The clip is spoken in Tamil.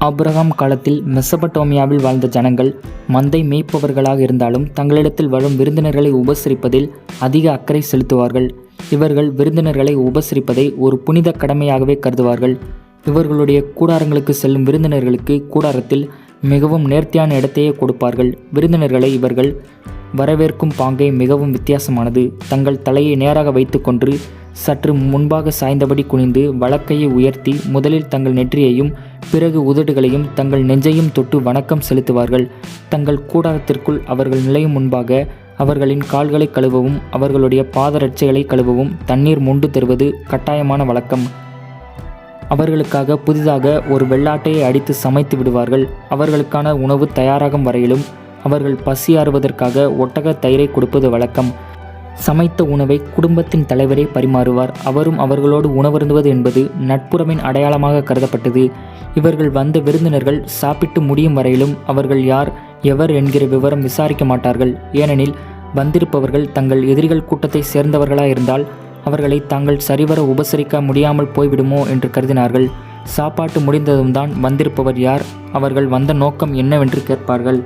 ஆப்ரஹாம் காலத்தில் மெசபடோமியாவில் வாழ்ந்த ஜனங்கள் மந்தை மேய்ப்பவர்களாக இருந்தாலும் தங்களிடத்தில் வரும் விருந்தினர்களை உபசரிப்பதில் அதிக அக்கறை செலுத்துவார்கள். இவர்கள் விருந்தினர்களை உபசரிப்பதை ஒரு புனித கடமையாகவே கருதுவார்கள். இவர்களுடைய கூடாரங்களுக்கு செல்லும் விருந்தினர்களுக்கு கூடாரத்தில் மிகவும் நேர்த்தியான இடத்தையே கொடுப்பார்கள். விருந்தினர்களை இவர்கள் வரவேற்கும் பாங்கை மிகவும் வித்தியாசமானது. தங்கள் தலையை நேராக வைத்துக்கொண்டு சற்று முன்பாக சாய்ந்தபடி குனிந்து வழக்கையை உயர்த்தி முதலில் தங்கள் நெற்றியையும் பிறகு உதடுகளையும் தங்கள் நெஞ்சையும் தொட்டு வணக்கம் செலுத்துவார்கள். தங்கள் கூடாரத்திற்குள் அவர்கள் நிலையும் முன்பாக அவர்களின் கால்களை கழுவவும் அவர்களுடைய பாதரட்சைகளை கழுவவும் தண்ணீர் மொண்டு தருவது கட்டாயமான வழக்கம். அவர்களுக்காக புதிதாக ஒரு வெள்ளாட்டையை அடித்து சமைத்து விடுவார்கள். அவர்களுக்கான உணவு தயாராகும் வரையிலும் அவர்கள் பசியாறுவதற்காக ஒட்டக தயிரை கொடுப்பது வழக்கம். சமைத்த உணவை குடும்பத்தின் தலைவரே பரிமாறுவார். அவரும் அவர்களோடு உணவருந்துவது என்பது நட்புறவின் அடையாளமாக கருதப்பட்டது. இவர்கள் வந்த விருந்தினர்கள் சாப்பிட்டு முடியும் வரையிலும் அவர்கள் யார் எவர் என்கிற விவரம் விசாரிக்க மாட்டார்கள். ஏனெனில் வந்திருப்பவர்கள் தங்கள் எதிரிகள் கூட்டத்தை சேர்ந்தவர்களாக இருந்தால் அவர்களை தாங்கள் சரிவர உபசரிக்க முடியாமல் போய்விடுமோ என்று கருதினார்கள். சாப்பாட்டு முடிந்ததும் தான் வந்திருப்பவர் யார் அவர்கள் வந்த நோக்கம் என்னவென்று கேட்பார்கள்.